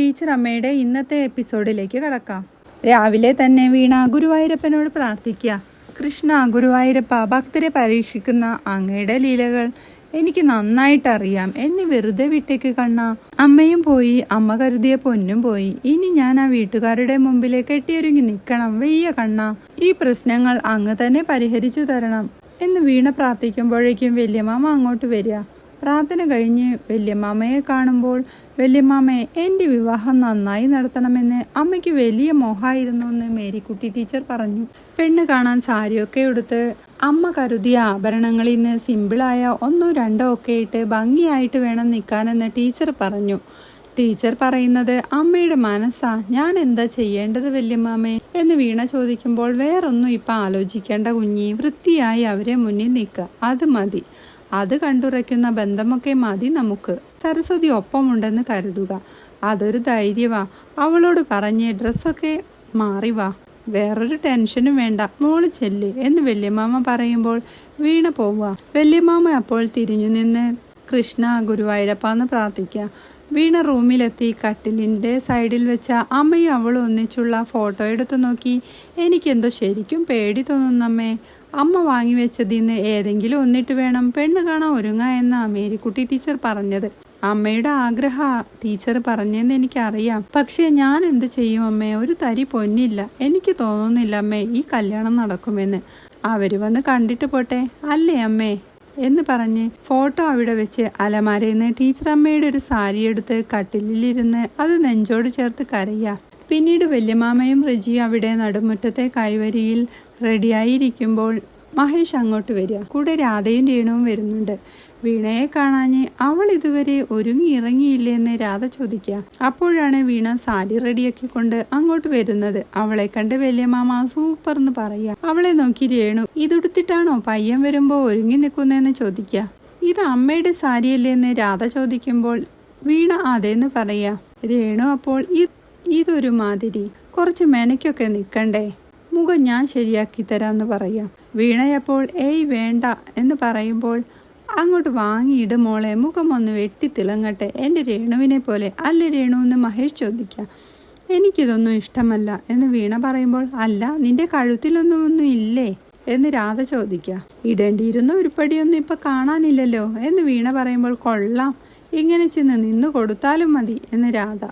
Teacher അമ്മയുടെ ഇന്നത്തെ എപ്പിസോഡിലേക്ക് കടക്കാം. രാവിലെ തന്നെ വീണ ഗുരുവായൂരപ്പനോട് പ്രാർത്ഥിക്കുക. കൃഷ്ണ ഗുരുവായൂരപ്പ ഭക്തരെ പരീക്ഷിക്കുന്ന അങ്ങയുടെ ലീലകൾ എനിക്ക് നന്നായിട്ട് അറിയാം എന്നെ വെറുതെ വിട്ടേക്ക് കണ്ണ. അമ്മയും പോയി അമ്മ കരുതിയ പൊന്നും പോയി. ഇനി ഞാൻ ആ വീട്ടുകാരുടെ മുമ്പിൽ കെട്ടിയൊരുങ്ങി നിൽക്കണം. വെയ്യ കണ്ണ. ഈ പ്രശ്നങ്ങൾ അങ്ങ് തന്നെ പരിഹരിച്ചു തരണം. എന്ന് വീണ പ്രാർത്ഥിക്കുമ്പോഴേക്കും വല്യമാമ അങ്ങോട്ട് വരിക. പ്രാർത്ഥന കഴിഞ്ഞ് വല്യമാമയെ കാണുമ്പോൾ വല്യമ്മാമയെ എന്റെ വിവാഹം നന്നായി നടത്തണമെന്ന് അമ്മയ്ക്ക് വലിയ മോഹമായിരുന്നു എന്ന് മേരിക്കുട്ടി ടീച്ചർ പറഞ്ഞു. പെണ്ണ് കാണാൻ സാരിയൊക്കെ എടുത്ത് അമ്മ കരുതിയ ആഭരണങ്ങളിൽ നിന്ന് സിമ്പിളായ ഒന്നോ രണ്ടോ ഒക്കെ ഇട്ട് ഭംഗിയായിട്ട് വേണം നിൽക്കാനെന്ന് ടീച്ചർ പറഞ്ഞു. ടീച്ചർ പറയുന്നത് അമ്മയുടെ മനസ്സാ ഞാൻ എന്താ ചെയ്യേണ്ടത് വല്യമ്മാമേ? എന്ന് വീണ ചോദിക്കുമ്പോൾ വേറൊന്നും ഇപ്പം ആലോചിക്കേണ്ട കുഞ്ഞി വൃത്തിയായി അവരെ മുന്നിൽ നിൽക്കുക അത് മതി. അത് കണ്ടുറയ്ക്കുന്ന ബന്ധമൊക്കെ മതി നമുക്ക്. സരസ്വതി ഒപ്പമുണ്ടെന്ന് കരുതുക. അതൊരു ധൈര്യമാ. അവളോട് പറഞ്ഞ് ഡ്രസ്സൊക്കെ മാറി വാ. വേറൊരു ടെൻഷനും വേണ്ട. മോൾ ചെല്ല്. എന്ന് വല്യമാമ പറയുമ്പോൾ വീണ പോവുക. വല്യമാമ അപ്പോൾ തിരിഞ്ഞു നിന്ന് കൃഷ്ണ ഗുരുവായൂരപ്പ എന്ന് പ്രാർത്ഥിക്കുക വീണ റൂമിലെത്തി കട്ടിലിന്റെ സൈഡിൽ വെച്ച അമ്മയും അവളും ഒന്നിച്ചുള്ള ഫോട്ടോ എടുത്തു നോക്കി. എനിക്കെന്തോ ശരിക്കും പേടി തോന്നുന്നമ്മേ. അമ്മ വാങ്ങി വെച്ചതിന്ന് ഏതെങ്കിലും ഒന്നിട്ട് വേണം. പെണ്ണ് കാണാൻ ഒരുങ്ങ എന്ന മേരിക്കുട്ടി ടീച്ചർ പറഞ്ഞത്. അമ്മയുടെ ആഗ്രഹ ടീച്ചർ പറഞ്ഞെന്ന് എനിക്കറിയാം. പക്ഷേ ഞാൻ എന്ത് ചെയ്യും അമ്മേ? ഒരു തരി പൊന്നില്ല. എനിക്ക് തോന്നുന്നില്ല അമ്മേ ഈ കല്യാണം നടക്കുമെന്ന്. അവർ വന്ന് കണ്ടിട്ട് പോട്ടെ? അല്ലേ അമ്മേ? എന്ന് പറഞ്ഞ് ഫോട്ടോ അവിടെ വെച്ച് അലമാരയിൽ നിന്ന് ടീച്ചർ അമ്മയുടെ ഒരു സാരി എടുത്ത് കട്ടിലിരുന്ന് അത് നെഞ്ചോട് ചേർത്ത് കരയുക പിന്നീട് വല്യമാമയും റിജിയും അവിടെ നടുമുറ്റത്തെ കൈവരിയിൽ റെഡിയായിരിക്കുമ്പോൾ മഹേഷ് അങ്ങോട്ട് വരിക. കൂടെ രാധയും രേണുവും വരുന്നുണ്ട്. വീണയെ കാണാഞ്ഞ് അവൾ ഇതുവരെ ഒരുങ്ങി ഇറങ്ങിയില്ലേ എന്ന് രാധ ചോദിക്കുക. അപ്പോഴാണ് വീണ സാരി റെഡിയാക്കി കൊണ്ട് അങ്ങോട്ട് വരുന്നത്. അവളെ കണ്ട് വല്യമാമ സൂപ്പർ എന്ന് പറയുക. അവളെ നോക്കി രേണു ഇതുടുത്തിട്ടാണോ പയ്യൻ വരുമ്പോൾ ഒരുങ്ങി നിൽക്കുന്നതെന്ന് ചോദിക്കുക. ഇത് അമ്മയുടെ സാരിയല്ലേ എന്ന് രാധ ചോദിക്കുമ്പോൾ വീണ അതേന്ന് പറയുക. രേണു അപ്പോൾ ഇത് ഇതൊരു മാതിരി. കുറച്ച് മെനക്കൊക്കെ നിൽക്കണ്ടേ മുഖം ഞാൻ ശരിയാക്കി തരാമെന്ന് പറയാം വീണയപ്പോൾ ഏയ് വേണ്ട എന്ന് പറയുമ്പോൾ അങ്ങോട്ട് വാങ്ങിയിട് മോളെ മുഖം ഒന്ന് വെട്ടി തിളങ്ങട്ടെ എന്റെ രേണുവിനെ പോലെ അല്ല രേണു എന്ന് മഹേഷ് ചോദിക്കാം. എനിക്കിതൊന്നും ഇഷ്ടമല്ല എന്ന് വീണ പറയുമ്പോൾ അല്ല നിന്റെ കഴുത്തിലൊന്നും ഒന്നും ഇല്ലേ? എന്ന് രാധ ചോദിക്കുക ഇടേണ്ടിയിരുന്ന ഉരുപ്പടിയൊന്നും ഇപ്പം കാണാനില്ലല്ലോ എന്ന് വീണ പറയുമ്പോൾ കൊള്ളാം ഇങ്ങനെ ചെന്ന് നിന്ന് കൊടുത്താലും മതി എന്ന് രാധ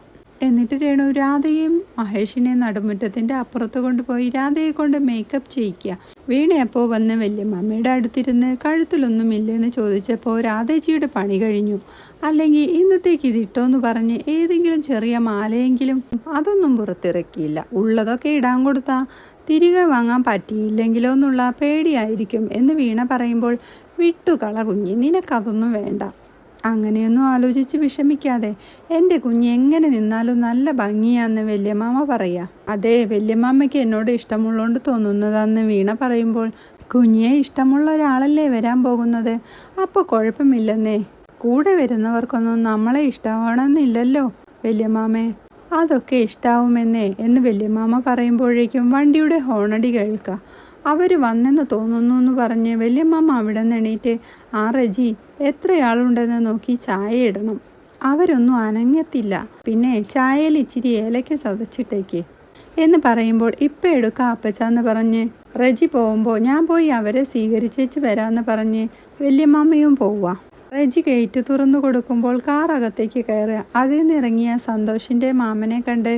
എന്നിട്ട് രേണു രാധയും മഹേഷിനെ നടുമുറ്റത്തിന്റെ അപ്പുറത്ത് കൊണ്ടുപോയി രാധയെ കൊണ്ട് മേക്കപ്പ് ചെയ്യിക്കുക. വീണയപ്പോൾ വന്ന് വല്യമ്മമ്മയുടെ അടുത്തിരുന്ന് കഴുത്തിലൊന്നുമില്ലെന്ന് ചോദിച്ചപ്പോൾ രാധേച്ചിയുടെ പണി കഴിഞ്ഞു. അല്ലെങ്കിൽ ഇന്നത്തേക്ക് ഇതിട്ടോന്ന് പറഞ്ഞ് ഏതെങ്കിലും ചെറിയ മാലയെങ്കിലും അതൊന്നും പുറത്തിറക്കിയില്ല. ഉള്ളതൊക്കെ ഇടാൻ കൊടുത്താൽ തിരികെ വാങ്ങാൻ പറ്റിയില്ലെങ്കിലോ എന്നുള്ള പേടിയായിരിക്കും എന്ന് വീണ പറയുമ്പോൾ വിട്ടുകള കുഞ്ഞി നിനക്കതൊന്നും വേണ്ട. അങ്ങനെയൊന്നും ആലോചിച്ച് വിഷമിക്കാതെ എന്റെ കുഞ്ഞ് എങ്ങനെ നിന്നാലും നല്ല ഭംഗിയാന്ന് വല്യമാമ പറയാ. അതെ വല്യമാമയ്ക്ക് എന്നോട് ഇഷ്ടമുള്ളതുകൊണ്ട് തോന്നുന്നതാന്ന് വീണ പറയുമ്പോൾ കുഞ്ഞിയെ ഇഷ്ടമുള്ള ഒരാളല്ലേ വരാൻ പോകുന്നത്? അപ്പോൾ കുഴപ്പമില്ലെന്നേ. കൂടെ വരുന്നവർക്കൊന്നും നമ്മളെ ഇഷ്ടമാണെന്നില്ലല്ലോ വല്യമാമേ. അതൊക്കെ ഇഷ്ടാവുമെന്നേ എന്ന് വല്യമാമ പറയുമ്പോഴേക്കും വണ്ടിയുടെ ഹോണടി കേൾക്കാം. അവർ വന്നെന്ന് തോന്നുന്നു എന്ന് പറഞ്ഞ് വല്യമ്മ അവിടെ നിന്ന് എണീറ്റ് ആ റജി എത്രയാളുണ്ടെന്ന് നോക്കി ചായ ഇടണം. അവരൊന്നും അനങ്ങത്തില്ല. പിന്നെ ചായയിൽ ഇച്ചിരി ഏലയ്ക്ക് ചതച്ചിട്ടേക്ക്. എന്ന് പറയുമ്പോൾ ഇപ്പം എടുക്കാം അപ്പച്ചാന്ന് പറഞ്ഞ് റജി പോകുമ്പോൾ ഞാൻ പോയി അവരെ സ്വീകരിച്ചേച്ച് വരാമെന്ന് പറഞ്ഞ് വല്യമ്മയും പോവുക റജി ഗേറ്റ് തുറന്നു കൊടുക്കുമ്പോൾ കാർ അകത്തേക്ക് കയറുക. അതിൽ നിന്നിറങ്ങിയ സന്തോഷിന്റെ മാമനെ കണ്ട്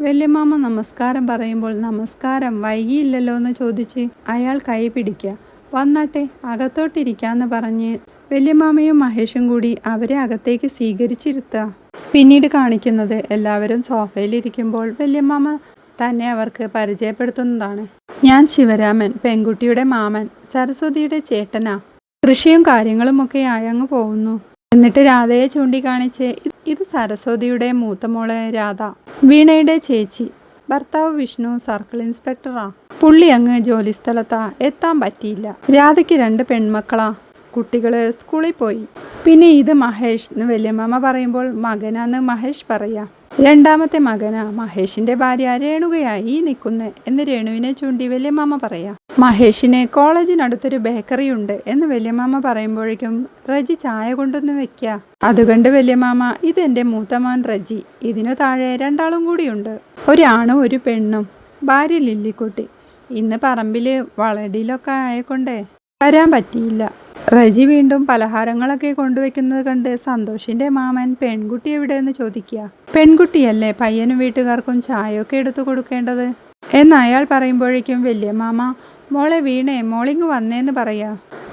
വല്യമാമ നമസ്കാരം പറയുമ്പോൾ നമസ്കാരം വൈകിയില്ലല്ലോ എന്ന് ചോദിച്ച് അയാൾ കൈ പിടിക്കുക. വന്നാട്ടെ അകത്തോട്ടിരിക്കാന്ന് പറഞ്ഞ് വല്യമാമയും മഹേഷും കൂടി അവരെ അകത്തേക്ക് സ്വീകരിച്ചിരുത്തുക. പിന്നീട് കാണിക്കുന്നത് എല്ലാവരും സോഫയിലിരിക്കുമ്പോൾ വല്യമാമ തന്നെ അവർക്ക് പരിചയപ്പെടുത്തുന്നതാണ്. ഞാൻ ശിവരാമൻ പെൺകുട്ടിയുടെ മാമൻ സരസ്വതിയുടെ ചേട്ടനാ. കൃഷിയും കാര്യങ്ങളുമൊക്കെ ആയങ്ങ് പോകുന്നു. എന്നിട്ട് രാധയെ ചൂണ്ടിക്കാണിച്ച് ഇത് സരസ്വതിയുടെ മൂത്ത മോളെ രാധ. വീണയുടെ ചേച്ചി. ഭർത്താവ് വിഷ്ണു സർക്കിൾ ഇൻസ്പെക്ടറാ. പുള്ളി അങ്ങ് ജോലിസ്ഥലത്താ. എത്താൻ പറ്റിയില്ല. രാധയ്ക്ക് രണ്ട് പെൺമക്കളാ. കുട്ടികൾ സ്കൂളിൽ പോയി. പിന്നെ ഇത് മഹേഷ് എന്ന് വല്യമ്മ പറയുമ്പോൾ മകനാന്ന് മഹേഷ് പറയാ. രണ്ടാമത്തെ മകനാ മഹേഷിന്റെ ഭാര്യ രേണുകയായി നിൽക്കുന്നു എന്ന് രേണുവിനെ ചൂണ്ടി വലിയമ്മ പറയാ. മഹേഷിന് കോളേജിനടുത്തൊരു ബേക്കറി ഉണ്ട് എന്ന് വലിയമ്മ പറയുമ്പോഴേക്കും റജി ചായ കൊണ്ടൊന്ന് വെക്കുക അതുകൊണ്ട് വല്യമാമ ഇതെന്റെ മൂത്തമാൻ റജി. ഇതിനു താഴെ രണ്ടാളും കൂടിയുണ്ട്. ഒരാണും ഒരു പെണ്ണും. ഭാര്യ ലില്ലിക്കുട്ടി. ഇന്ന് പറമ്പിൽ വളടിയിലൊക്കെ ആയക്കൊണ്ടേ വരാൻ പറ്റിയില്ല. റജി വീണ്ടും പലഹാരങ്ങളൊക്കെ കൊണ്ടുവയ്ക്കുന്നത് കണ്ട് സന്തോഷിന്റെ മാമൻ പെൺകുട്ടി എവിടെയെന്ന് ചോദിക്കുക. പെൺകുട്ടിയല്ലേ പയ്യനും വീട്ടുകാർക്കും ചായയൊക്കെ എടുത്തു കൊടുക്കേണ്ടത്? എന്ന് അയാൾ പറയുമ്പോഴേക്കും വലിയ മാമ മോളെ വീണേ മോളിങ് വന്നേന്ന് പറയാ.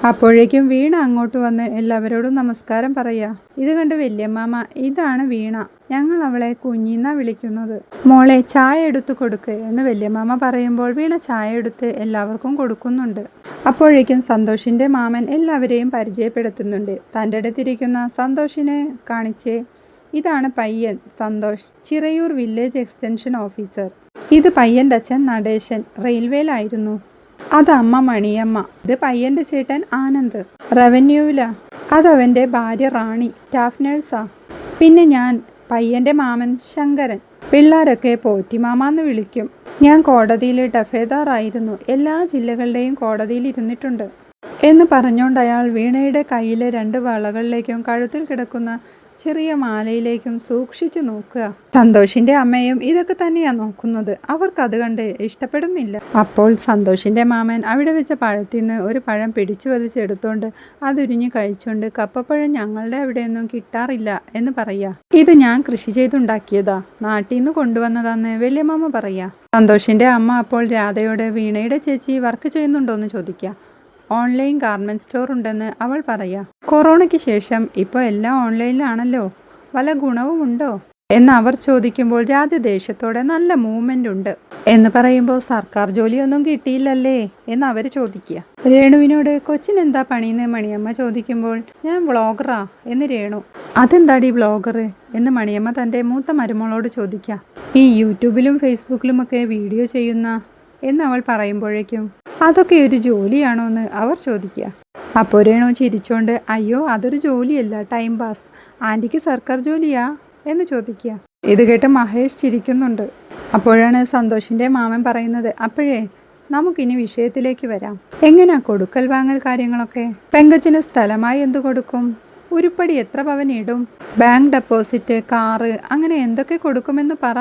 അപ്പോഴേക്കും വീണ അങ്ങോട്ട് വന്ന് എല്ലാവരോടും നമസ്കാരം പറയാ. ഇത് കണ്ട് വല്യമ്മാമ ഇതാണ് വീണ. ഞങ്ങൾ അവളെ കുഞ്ഞിന്നാ വിളിക്കുന്നത്. മോളെ ചായ എടുത്തു കൊടുക്ക്. എന്ന് വല്യമ്മാമ പറയുമ്പോൾ വീണ ചായ എടുത്ത് എല്ലാവർക്കും കൊടുക്കുന്നുണ്ട്. അപ്പോഴേക്കും സന്തോഷിന്റെ മാമൻ എല്ലാവരെയും പരിചയപ്പെടുത്തുന്നുണ്ട്. തന്റെ അടുത്തിരിക്കുന്ന സന്തോഷിനെ കാണിച്ച് ഇതാണ് പയ്യൻ Santhosh Chirayur village extension officer. ഇത് പയ്യന്റെ അച്ഛൻ നടേശൻ റെയിൽവേയിലായിരുന്നു. അത് അമ്മ മണിയമ്മ ഇത് പയ്യന്റെ ചേട്ടൻ ആനന്ദ്. റവന്യൂവിലാ. അതവന്റെ ഭാര്യ റാണി സ്റ്റാഫ് നേഴ്സാ. പിന്നെ ഞാൻ പയ്യന്റെ മാമൻ ശങ്കരൻ. പിള്ളേരൊക്കെ പോറ്റിമാമാന്ന് വിളിക്കും. ഞാൻ കോടതിയിൽ ഡഫേദാറായിരുന്നു എല്ലാ ജില്ലകളുടെയും കോടതിയിൽ ഇരുന്നിട്ടുണ്ട്. എന്ന് പറഞ്ഞുകൊണ്ട് അയാൾ വീണയുടെ കയ്യിലെ രണ്ട് വളകളിലേക്കും കഴുത്തിൽ കിടക്കുന്ന ചെറിയ മാലയിലേക്കും സൂക്ഷിച്ചു നോക്കുക. സന്തോഷിന്റെ അമ്മയും ഇതൊക്കെ തന്നെയാ നോക്കുന്നത്. അവർക്ക് അത് കണ്ട് ഇഷ്ടപ്പെടുന്നില്ല. അപ്പോൾ സന്തോഷിന്റെ മാമൻ അവിടെ വെച്ച പഴത്തിൽ നിന്ന് ഒരു പഴം പിടിച്ചു വലിച്ചെടുത്തോണ്ട് അതുരിഞ്ഞു കഴിച്ചുകൊണ്ട് കപ്പപ്പഴം ഞങ്ങളുടെ അവിടെയൊന്നും കിട്ടാറില്ല എന്ന് പറയാ. ഇത് ഞാൻ കൃഷി ചെയ്തുണ്ടാക്കിയതാ. നാട്ടിൽ നിന്ന് കൊണ്ടുവന്നതാന്ന് വലിയമാമ പറയാ. സന്തോഷിന്റെ അമ്മ അപ്പോൾ രാധയോട് വീണയുടെ ചേച്ചി വർക്ക് ചെയ്യുന്നുണ്ടോ എന്ന് ചോദിക്കുക ഓൺലൈൻ ഗാർമെന്റ് സ്റ്റോർ ഉണ്ടെന്ന് അവൾ പറയാ. കൊറോണയ്ക്ക് ശേഷം ഇപ്പോൾ എല്ലാം ഓൺലൈനിലാണല്ലോ. വല്ല ഗുണവുമുണ്ടോ എന്ന് അവർ ചോദിക്കുമ്പോൾ രാധ ദേഷ്യത്തോടെ നല്ല മൂവ്മെന്റ് ഉണ്ട്. എന്ന് പറയുമ്പോൾ സർക്കാർ ജോലിയൊന്നും കിട്ടിയില്ലല്ലേ? എന്ന് അവർ ചോദിക്കുക രേണുവിനോട് കൊച്ചിനെന്താ പണിയെന്ന് മണിയമ്മ ചോദിക്കുമ്പോൾ ഞാൻ വ്ളോഗറാ എന്ന് രേണു. അതെന്താടി വ്ളോഗർ എന്ന് മണിയമ്മ തന്റെ മൂത്ത മരുമോളോട് ചോദിക്കുക ഈ യൂട്യൂബിലും ഫേസ്ബുക്കിലുമൊക്കെ വീഡിയോ ചെയ്യുന്ന എന്ന് അവൾ പറയുമ്പോഴേക്കും അതൊക്കെ ഒരു ജോലിയാണോ എന്ന് അവർ ചോദിക്കുക. അപ്പോൾ രേണു ചിരിച്ചോണ്ട് അയ്യോ അതൊരു ജോലിയല്ല ടൈം പാസ് ആന്റിക്ക് സർക്കാർ ജോലിയാ? എന്ന് ചോദിക്കുക. ഇത് കേട്ട് മഹേഷ് ചിരിക്കുന്നുണ്ട്. അപ്പോഴാണ് സന്തോഷിന്റെ മാമൻ പറയുന്നത് അപ്പോഴേ നമുക്കിനി വിഷയത്തിലേക്ക് വരാം. എങ്ങനെയാ കൊടുക്കൽ വാങ്ങൽ കാര്യങ്ങളൊക്കെ? പെങ്കച്ചിന് സ്ഥലമായി എന്തു കൊടുക്കും? ഉരുപ്പടി എത്ര പവൻ ഇടും? ബാങ്ക് ഡെപ്പോസിറ്റ് കാറ് അങ്ങനെ എന്തൊക്കെ കൊടുക്കുമെന്ന് പറ.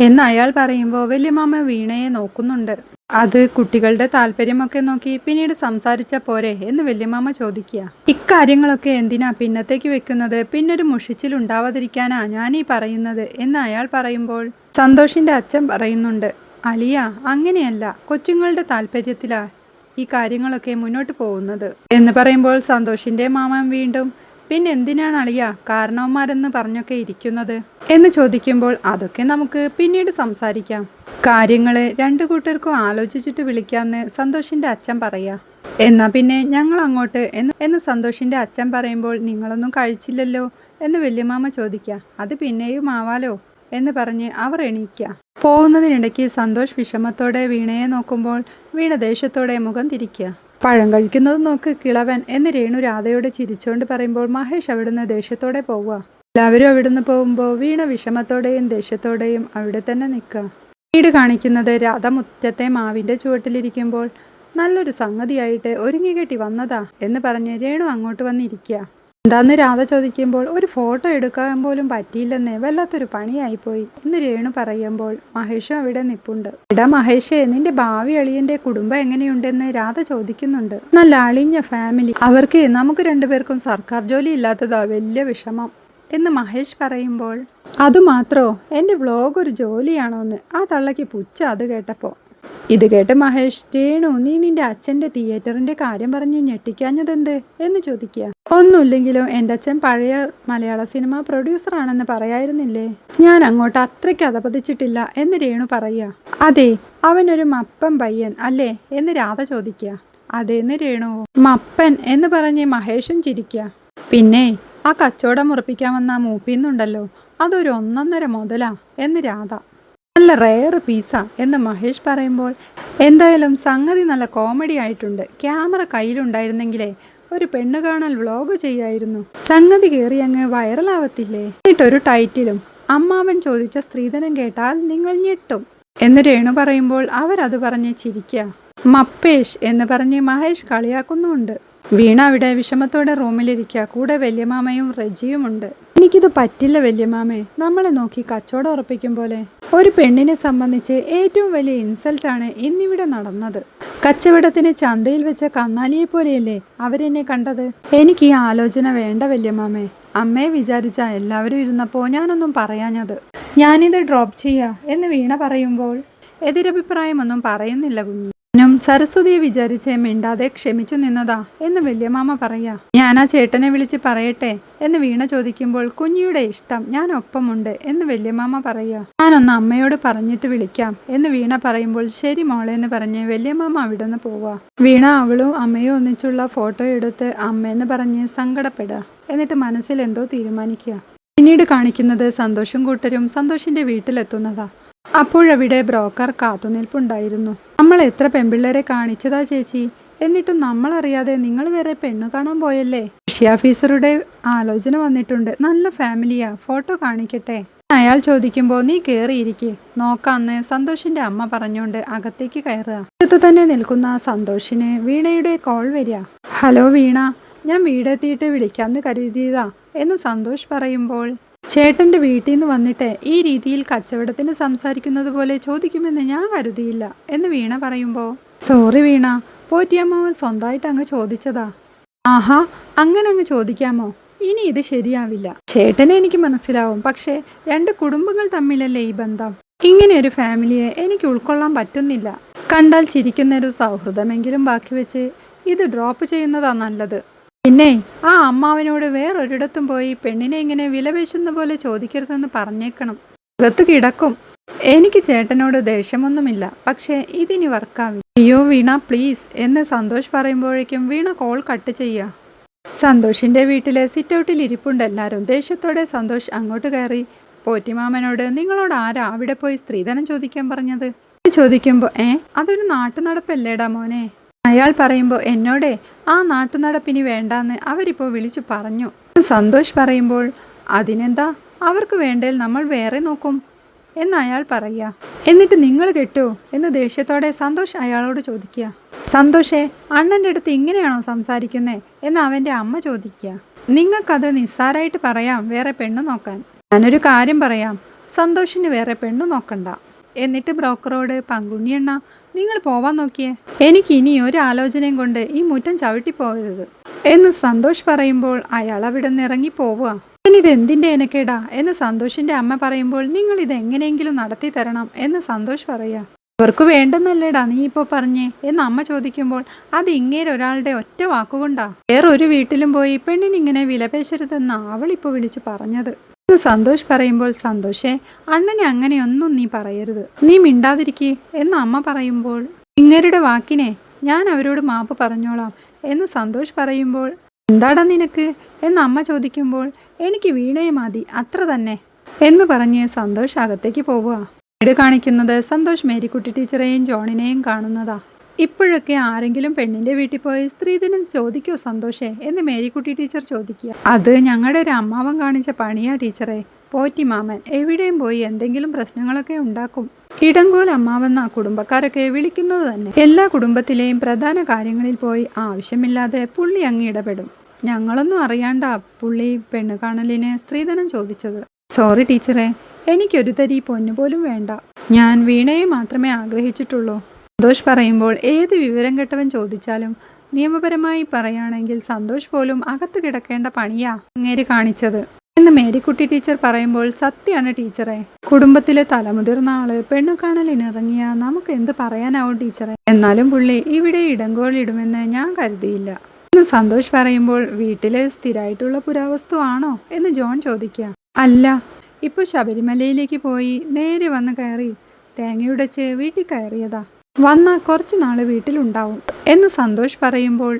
എന്ന് അയാൾ പറയുമ്പോൾ വലിയ മാമ വീണയെ നോക്കുന്നുണ്ട്. അത് കുട്ടികളുടെ താല്പര്യമൊക്കെ നോക്കി പിന്നീട് സംസാരിച്ച പോരെ എന്ന് വല്യമാമ ചോദിക്കുക. ഇക്കാര്യങ്ങളൊക്കെ എന്തിനാ പിന്നത്തേക്ക് വെക്കുന്നത്? പിന്നൊരു മുഷിച്ചിലുണ്ടാവാതിരിക്കാനാ ഈ പറയുന്നത് എന്ന് അയാൾ പറയുമ്പോൾ സന്തോഷിന്റെ അച്ഛൻ പറയുന്നുണ്ട് അലിയ അങ്ങനെയല്ല. കൊച്ചുങ്ങളുടെ താല്പര്യത്തിലാ ഈ കാര്യങ്ങളൊക്കെ മുന്നോട്ട് പോകുന്നത്. എന്ന് പറയുമ്പോൾ സന്തോഷിന്റെ മാമൻ വീണ്ടും പിന്നെ എന്തിനാണ് അളിയ കാരണവന്മാരെന്ന് പറഞ്ഞൊക്കെ ഇരിക്കുന്നത്? എന്ന് ചോദിക്കുമ്പോൾ അതൊക്കെ നമുക്ക് പിന്നീട് സംസാരിക്കാം. കാര്യങ്ങൾ രണ്ടു കൂട്ടർക്കും ആലോചിച്ചിട്ട് വിളിക്കാന്ന് സന്തോഷിന്റെ അച്ഛൻ പറയാ. എന്നാ പിന്നെ ഞങ്ങൾ അങ്ങോട്ട് എന്ന് എന്ന് സന്തോഷിന്റെ അച്ഛൻ പറയുമ്പോൾ നിങ്ങളൊന്നും കഴിച്ചില്ലല്ലോ എന്ന് വല്യമാമ ചോദിക്കുക അത് പിന്നെയും ആവാലോ എന്ന് പറഞ്ഞ് അവർ എണീക്കുക പോകുന്നതിനിടയ്ക്ക് സന്തോഷ് വിഷമത്തോടെ വീണയെ നോക്കുമ്പോൾ വീണ ദേഷ്യത്തോടെ മുഖം തിരിക്കുക പഴം കഴിക്കുന്നത് നോക്ക് കിളവൻ എന്ന് രേണു രാധയോട് ചിരിച്ചുകൊണ്ട് പറയുമ്പോൾ മഹേഷ് അവിടുന്ന് ദേഷ്യത്തോടെ പോവുക. എല്ലാവരും അവിടുന്ന് പോകുമ്പോൾ വീണ വിഷമത്തോടെയും ദേഷ്യത്തോടെയും അവിടെ തന്നെ നിൽക്കുക. വീട് കാണിക്കുന്നത് രാധ മുറ്റത്തെ മാവിന്റെ ചുവട്ടിലിരിക്കുമ്പോൾ നല്ലൊരു സംഗതിയായിട്ട് ഒരുങ്ങി കെട്ടി വന്നതാ എന്ന് പറഞ്ഞ് രേണു അങ്ങോട്ട് വന്നിരിക്കുക. എന്താന്ന് രാധ ചോദിക്കുമ്പോൾ ഒരു ഫോട്ടോ എടുക്കാൻ പോലും പറ്റിയില്ലെന്നേ വല്ലാത്തൊരു പണിയായിപ്പോയി. എന്ന് രേണു പറയുമ്പോൾ മഹേഷും അവിടെ നിപ്പുണ്ട്. ഇടാ മഹേഷേ നിന്റെ ഭാവി അളിയന്റെ കുടുംബം എങ്ങനെയുണ്ടെന്ന് രാധ ചോദിക്കുന്നുണ്ട്. നല്ല അളിഞ്ഞ ഫാമിലി അവർക്ക് നമുക്ക് രണ്ടുപേർക്കും സർക്കാർ ജോലി ഇല്ലാത്തതാ വലിയ വിഷമം. എന്ന് മഹേഷ് പറയുമ്പോൾ അതുമാത്രോ എന്റെ വ്ളോഗ് ഒരു ജോലിയാണോന്ന്. ആ തള്ളയ്ക്ക് പുച്ഛ അത് കേട്ടപ്പോൾ ഇത് കേട്ട് മഹേഷ് രേണു നീ നിന്റെ അച്ഛന്റെ തിയേറ്ററിന്റെ കാര്യം പറഞ്ഞ് ഞെട്ടിക്കാഞ്ഞതെന്ത്? എന്ന് ചോദിക്കുക. ഒന്നുമില്ലെങ്കിലും എന്റെ അച്ഛൻ പഴയ മലയാള സിനിമ പ്രൊഡ്യൂസറാണെന്ന് പറയായിരുന്നില്ലേ? ഞാൻ അങ്ങോട്ട് അത്രയ്ക്ക് അതപതിച്ചിട്ടില്ല എന്ന് രേണു പറയുക. അതെ അവനൊരു മപ്പൻ പയ്യൻ അല്ലേ? എന്ന് രാധ ചോദിക്കുക. അതേന്ന് രേണു? മപ്പൻ എന്ന് പറഞ്ഞ് മഹേഷും ചിരിക്കുക. പിന്നെ ആ കച്ചവടം ഉറപ്പിക്കാൻ വന്ന മൂപ്പിന്നുണ്ടല്ലോ അതൊരു ഒന്നൊന്നര മുതലാ എന്ന് രാധ. നല്ല റെയർ പീസാ എന്ന് മഹേഷ് പറയുമ്പോൾ എന്തായാലും സംഗതി നല്ല കോമഡി ആയിട്ടുണ്ട്. ക്യാമറ കയ്യിലുണ്ടായിരുന്നെങ്കിലേ ഒരു പെണ്ണ് കാണൽ വ്ളോഗ് ചെയ്യായിരുന്നു. സംഗതി കയറി അങ്ങ് വൈറലാവത്തില്ലേ എന്നിട്ടൊരു ടൈറ്റിലും അമ്മാവൻ ചോദിച്ച സ്ത്രീധനം കേട്ടാൽ നിങ്ങൾ ഞെട്ടും. എന്ന് രേണു പറയുമ്പോൾ അവരത് പറഞ്ഞ് ചിരിക്കുക മപ്പേഷ് എന്ന് പറഞ്ഞ് മഹേഷ് കളിയാക്കുന്നുമുണ്ട് വീണ അവിടെ വിഷമത്തോടെ റൂമിലിരിക്കുക കൂടെ വല്യമാമയും റജിയുമുണ്ട് എനിക്കിത് പറ്റില്ല വല്യമാമേ. നമ്മളെ നോക്കി കച്ചവടം ഉറപ്പിക്കും പോലെ. ഒരു പെണ്ണിനെ സംബന്ധിച്ച് ഏറ്റവും വലിയ ഇൻസൾട്ടാണ് ഇന്നിവിടെ നടന്നത്. കച്ചവടത്തിന് ചന്തയിൽ വെച്ച കന്നാലിയെ പോലെയല്ലേ അവരെന്നെ കണ്ടത്? എനിക്ക് ഈ ആലോചന വേണ്ട വല്യമാമേ. അമ്മയെ വിചാരിച്ച എല്ലാവരും ഇരുന്നപ്പോൾ ഞാനൊന്നും പറയാഞ്ഞത്. ഞാനിത് ഡ്രോപ്പ് ചെയ്യാ എന്ന് വീണ പറയുമ്പോൾ എതിരഭിപ്രായമൊന്നും പറയുന്നില്ല കുഞ്ഞു. സരസ്വതിയെ വിചാരിച്ച് മിണ്ടാതെ ക്ഷമിച്ചു നിന്നതാ എന്ന് വല്യമാമ പറയാ. ഞാൻ ആ ചേട്ടനെ വിളിച്ച് പറയട്ടെ എന്ന് വീണ ചോദിക്കുമ്പോൾ കുഞ്ഞിയുടെ ഇഷ്ടം ഞാൻ ഒപ്പമുണ്ട് എന്ന് വല്യമാമ പറയാ. ഞാനൊന്ന് അമ്മയോട് പറഞ്ഞിട്ട് വിളിക്കാം എന്ന് വീണ പറയുമ്പോൾ ശരി മോളെ എന്ന് പറഞ്ഞ് വല്യമാമ അവിടെ നിന്ന് പോവാ. വീണ അവളും അമ്മയും ഒന്നിച്ചുള്ള ഫോട്ടോ എടുത്ത് അമ്മയെന്ന് പറഞ്ഞ് സങ്കടപ്പെടുക എന്നിട്ട് മനസ്സിൽ എന്തോ തീരുമാനിക്കുക. പിന്നീട് കാണിക്കുന്നത് സന്തോഷം കൂട്ടരും സന്തോഷിന്റെ വീട്ടിലെത്തുന്നതാ. അപ്പോഴവിടെ ബ്രോക്കർ കാത്തുനിൽപ്പുണ്ടായിരുന്നു. നമ്മൾ എത്ര പെൺപിള്ളേരെ കാണിച്ചതാ ചേച്ചി? എന്നിട്ടും നമ്മളറിയാതെ നിങ്ങൾ വേറെ പെണ്ണ് കാണാൻ പോയല്ലേ? കൃഷി ഓഫീസറുടെ ആലോചന വന്നിട്ടുണ്ട്. നല്ല ഫാമിലിയാ ഫോട്ടോ കാണിക്കട്ടെ? അയാൾ ചോദിക്കുമ്പോൾ നീ കയറിയിരിക്കെ നോക്കാന്ന് സന്തോഷിന്റെ അമ്മ പറഞ്ഞുകൊണ്ട് അകത്തേക്ക് കയറുക. അടുത്ത് തന്നെ നിൽക്കുന്ന സന്തോഷിന് വീണയുടെ കോൾ വരിക. ഹലോ വീണ ഞാൻ വീടെത്തിയിട്ട് വിളിക്കാന്ന് കരുതിയതാ എന്ന് സന്തോഷ് പറയുമ്പോൾ ചേട്ടന്റെ വീട്ടിൽ നിന്ന് വന്നിട്ട് ഈ രീതിയിൽ കച്ചവടത്തിന് സംസാരിക്കുന്നത് പോലെ ചോദിക്കുമെന്ന് ഞാൻ കരുതിയില്ല എന്ന് വീണ പറയുമ്പോൾ സോറി വീണ പോറ്റിയമ്മാവൻ സ്വന്തമായിട്ട് അങ്ങ് ചോദിച്ചതാ. ആഹാ അങ്ങനെ അങ്ങ് ചോദിക്കാമോ? ഇനി ഇത് ശരിയാവില്ല. ചേട്ടനെ എനിക്ക് മനസ്സിലാവും പക്ഷേ രണ്ട് കുടുംബങ്ങൾ തമ്മിലല്ലേ ഈ ബന്ധം? ഇങ്ങനെ ഒരു ഫാമിലിയെ എനിക്ക് ഉൾക്കൊള്ളാൻ പറ്റുന്നില്ല. കണ്ടാൽ ചിരിക്കുന്നൊരു സൗഹൃദമെങ്കിലും ബാക്കി വെച്ച് ഇത് ഡ്രോപ്പ് ചെയ്യുന്നതാ നല്ലത്. പിന്നെ ആ അമ്മാവനോട് വേറൊരിടത്തും പോയി പെണ്ണിനെ ഇങ്ങനെ വിലപേശുന്ന പോലെ ചോദിക്കരുതെന്ന് പറഞ്ഞേക്കണം. അകത്ത് കിടക്കും. എനിക്ക് ചേട്ടനോട് ദേഷ്യമൊന്നുമില്ല. പക്ഷേ ഇതിനി വർക്കാവി അയ്യോ വീണ പ്ലീസ്. എന്ന് സന്തോഷ് പറയുമ്പോഴേക്കും വീണ കോൾ കട്ട് ചെയ്യുക സന്തോഷിന്റെ വീട്ടിലെ സിറ്റൗട്ടിൽ ഇരിപ്പുണ്ട് എല്ലാവരും ദേഷ്യത്തോടെ സന്തോഷ് അങ്ങോട്ട് കയറി പോറ്റിമാമനോട് നിങ്ങളോട് ആരാ അവിടെ പോയി സ്ത്രീധനം ചോദിക്കാൻ പറഞ്ഞത്? ചോദിക്കുമ്പോ ഏ അതൊരു നാട്ടു നടപ്പല്ലേടാ മോനെ? അയാൾ പറയുമ്പോൾ എന്നോടെ ആ നാട്ടുനടപ്പിനി വേണ്ടാന്ന് അവരിപ്പോൾ വിളിച്ചു പറഞ്ഞു. സന്തോഷ് പറയുമ്പോൾ അതിനെന്താ? അവർക്ക് വേണ്ടേൽ നമ്മൾ വേറെ നോക്കും. എന്ന് അയാൾ പറയുക. എന്നിട്ട് നിങ്ങൾ കെട്ടോ? എന്ന് ദേഷ്യത്തോടെ സന്തോഷ് അയാളോട് ചോദിക്കുക. സന്തോഷേ അണ്ണന്റെ അടുത്ത് ഇങ്ങനെയാണോ സംസാരിക്കുന്നേ? എന്ന് അവന്റെ അമ്മ ചോദിക്കുക. നിങ്ങൾക്കത് നിസ്സാരായിട്ട് പറയാം വേറെ പെണ്ണ് നോക്കാൻ. ഞാനൊരു കാര്യം പറയാം. സന്തോഷിന് വേറെ പെണ്ണ് നോക്കണ്ട. എന്നിട്ട് ബ്രോക്കറോട് പങ്കുണ്ണിയണ്ണ നിങ്ങൾ പോവാൻ നോക്കിയേ. എനിക്ക് ഇനി ഒരു ആലോചനയും കൊണ്ട് ഈ മുറ്റം ചവിട്ടി പോകരുത്. എന്ന് സന്തോഷ് പറയുമ്പോൾ അയാൾ അവിടെ നിന്ന് ഇറങ്ങി പോവുക. ഇത് എന്തിന്റെ എനക്കേടാ? എന്ന് സന്തോഷിന്റെ അമ്മ പറയുമ്പോൾ നിങ്ങൾ ഇത് എങ്ങനെയെങ്കിലും നടത്തി തരണം. എന്ന് സന്തോഷ് പറയാ അവർക്ക് വേണ്ടെന്നല്ലേടാ നീ ഇപ്പോൾ പറഞ്ഞേ? എന്ന് അമ്മ ചോദിക്കുമ്പോൾ അത് ഇങ്ങേരെ ഒരാളുടെ ഒറ്റ വാക്കുകൊണ്ടാ. വേറൊരു വീട്ടിലും പോയി പെണ്ണിനിങ്ങനെ വിലപേശരുതെന്ന് അവളിപ്പോൾ വിളിച്ചു പറഞ്ഞത്. സന്തോഷ് പറയുമ്പോൾ സന്തോഷേ അണ്ണനെ അങ്ങനെയൊന്നും നീ പറയരുത്. നീ മിണ്ടാതിരിക്കേ. എന്ന് അമ്മ പറയുമ്പോൾ ഇങ്ങരുടെ വാക്കിനെ ഞാൻ അവരോട് മാപ്പ് പറഞ്ഞോളാം. എന്ന് സന്തോഷ് പറയുമ്പോൾ എന്താടാ നിനക്ക്? എന്ന് അമ്മ ചോദിക്കുമ്പോൾ എനിക്ക് വീണയെ മതി അത്ര തന്നെ. എന്ന് പറഞ്ഞ് സന്തോഷ് അകത്തേക്ക് പോവുക. വീട് കാണിക്കുന്നത് സന്തോഷ് മേരിക്കുട്ടി ടീച്ചറെയും ജോണിനെയും കാണുന്നതാ. ഇപ്പോഴൊക്കെ ആരെങ്കിലും പെണ്ണിന്റെ വീട്ടിൽ പോയി സ്ത്രീധനം ചോദിക്കോ സന്തോഷേ എന്ന് മേരിക്കുട്ടി ടീച്ചർ ചോദിക്കുക. അത് ഞങ്ങളുടെ ഒരു അമ്മാവൻ കാണിച്ച പണിയാ ടീച്ചറെ. പോറ്റി മാമൻ എവിടെയും പോയി എന്തെങ്കിലും പ്രശ്നങ്ങളൊക്കെ ഉണ്ടാക്കും. ഇടങ്കോൽ അമ്മാവെന്ന കുടുംബക്കാരൊക്കെ വിളിക്കുന്നത് തന്നെ. എല്ലാ കുടുംബത്തിലെയും പ്രധാന കാര്യങ്ങളിൽ പോയി ആവശ്യമില്ലാതെ പുള്ളി അങ്ങ് ഇടപെടും. ഞങ്ങളൊന്നും അറിയാണ്ടാ പുള്ളി പെണ്ണ് കാണലിന് സ്ത്രീധനം ചോദിച്ചത്. സോറി ടീച്ചറെ എനിക്കൊരു തരി പൊന്നു പോലും വേണ്ട. ഞാൻ വീണയെ മാത്രമേ ആഗ്രഹിച്ചിട്ടുള്ളൂ. സന്തോഷ് പറയുമ്പോൾ ഏത് വിവരം കെട്ടവൻ ചോദിച്ചാലും നിയമപരമായി പറയുകയാണെങ്കിൽ സന്തോഷ് പോലും അകത്ത് കിടക്കേണ്ട പണിയാ അങ്ങേര് കാണിച്ചത്. എന്ന് മേരിക്കുട്ടി ടീച്ചർ പറയുമ്പോൾ സത്യാണ് ടീച്ചറെ. കുടുംബത്തിലെ തലമുതിർന്ന ആൾ പെണ്ണു കാണലിനിറങ്ങിയ നമുക്ക് എന്ത് പറയാനാവും ടീച്ചറെ? എന്നാലും പുള്ളി ഇവിടെ ഇടങ്കോളിടുമെന്ന് ഞാൻ കരുതിയില്ല. എന്ന് സന്തോഷ് പറയുമ്പോൾ വീട്ടിൽ സ്ഥിരമായിട്ടുള്ള പുരാവസ്തു ആണോ? എന്ന് ജോൺ ചോദിക്കുക അല്ല ഇപ്പോൾ ശബരിമലയിലേക്ക് പോയി നേരെ വന്ന് കയറി തേങ്ങയുടച്ച് വീട്ടിൽ കയറിയതാ. വന്ന കുറച്ച് നാൾ വീട്ടിലുണ്ടാവും. എന്ന് സന്തോഷ് പറയുമ്പോൾ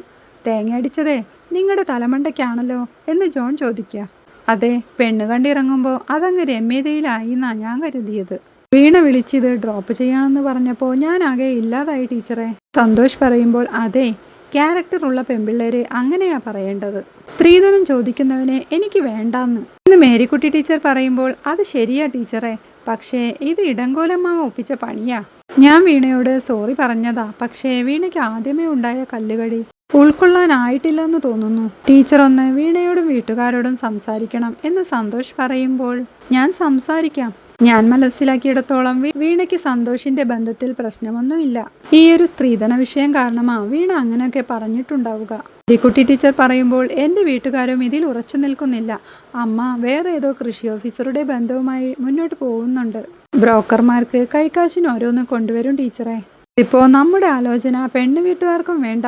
തേങ്ങ അടിച്ചതേ നിങ്ങളുടെ തലമണ്ടയ്ക്കാണല്ലോ എന്ന് ജോൺ ചോദിക്കുക. അതെ പെണ്ണ് കണ്ടിറങ്ങുമ്പോൾ അതങ്ങ് രമ്യതയിലായി എന്നാ ഞാൻ കരുതിയത്. വീണ വിളിച്ചിത് ഡ്രോപ്പ് ചെയ്യണമെന്ന് പറഞ്ഞപ്പോൾ ഞാൻ ആകെ ഇല്ലാതായി ടീച്ചറെ. സന്തോഷ് പറയുമ്പോൾ അതെ ക്യാരക്ടറുള്ള പെൺപിള്ളേരെ അങ്ങനെയാ പറയേണ്ടത്. സ്ത്രീധനം ചോദിക്കുന്നവനെ എനിക്ക് വേണ്ടാന്ന്. ഇന്ന് മേരിക്കുട്ടി ടീച്ചർ പറയുമ്പോൾ അത് ശരിയാ ടീച്ചറെ പക്ഷേ ഇത് ഇടങ്കോലമ്മ ഒപ്പിച്ച പണിയാ. ഞാൻ വീണയോട് സോറി പറഞ്ഞതാ. പക്ഷേ വീണയ്ക്ക് ആദ്യമേ ഉണ്ടായ കല്ലുകടി ഉൾക്കൊള്ളാനായിട്ടില്ലെന്ന് തോന്നുന്നു. ടീച്ചർ ഒന്ന് വീണയോടും വീട്ടുകാരോടും സംസാരിക്കണം എന്ന് സന്തോഷ് പറയുമ്പോൾ ഞാൻ സംസാരിക്കാം. ഞാൻ മനസ്സിലാക്കിയിടത്തോളം വീണയ്ക്ക് സന്തോഷിന്റെ ബന്ധത്തിൽ പ്രശ്നമൊന്നുമില്ല. ഈ ഒരു സ്ത്രീധന വിഷയം കാരണമാ വീണ അങ്ങനെയൊക്കെ പറഞ്ഞിട്ടുണ്ടാവുക. കുട്ടി ടീച്ചർ പറയുമ്പോൾ എന്റെ വീട്ടുകാരും ഇതിൽ ഉറച്ചു നിൽക്കുന്നില്ല. അമ്മ വേറെ ഏതോ കൃഷി ഓഫീസറുടെ ബന്ധവുമായി മുന്നോട്ട് പോകുന്നുണ്ട്. ബ്രോക്കർമാർക്ക് കൈക്കാശിന് ഓരോന്ന് കൊണ്ടുവരും ടീച്ചറെ. ഇപ്പോൾ നമ്മുടെ ആലോചന പെണ്ണ് വീട്ടുകാർക്കും വേണ്ട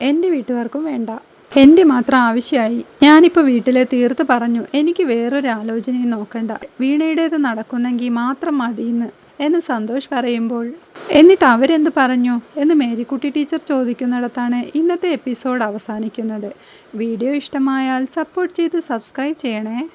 എന്റെ വീട്ടുകാർക്കും വേണ്ട. എന്റെ മാത്രം ആവശ്യമായി. ഞാനിപ്പോൾ വീട്ടിലെ തീർത്ത് പറഞ്ഞു എനിക്ക് വേറൊരു ആലോചനയും നോക്കണ്ട. വീണയുടേത് നടക്കുന്നെങ്കിൽ മാത്രം മതിയെന്ന്. എന്ന് സന്തോഷ് പറയുമ്പോൾ എന്നിട്ട് അവരെന്ത് പറഞ്ഞു? എന്ന് മേരിക്കുട്ടി ടീച്ചർ ചോദിക്കുന്നിടത്താണ് ഇന്നത്തെ എപ്പിസോഡ് അവസാനിക്കുന്നത്. വീഡിയോ ഇഷ്ടമായാൽ സപ്പോർട്ട് ചെയ്ത് സബ്സ്ക്രൈബ് ചെയ്യണേ.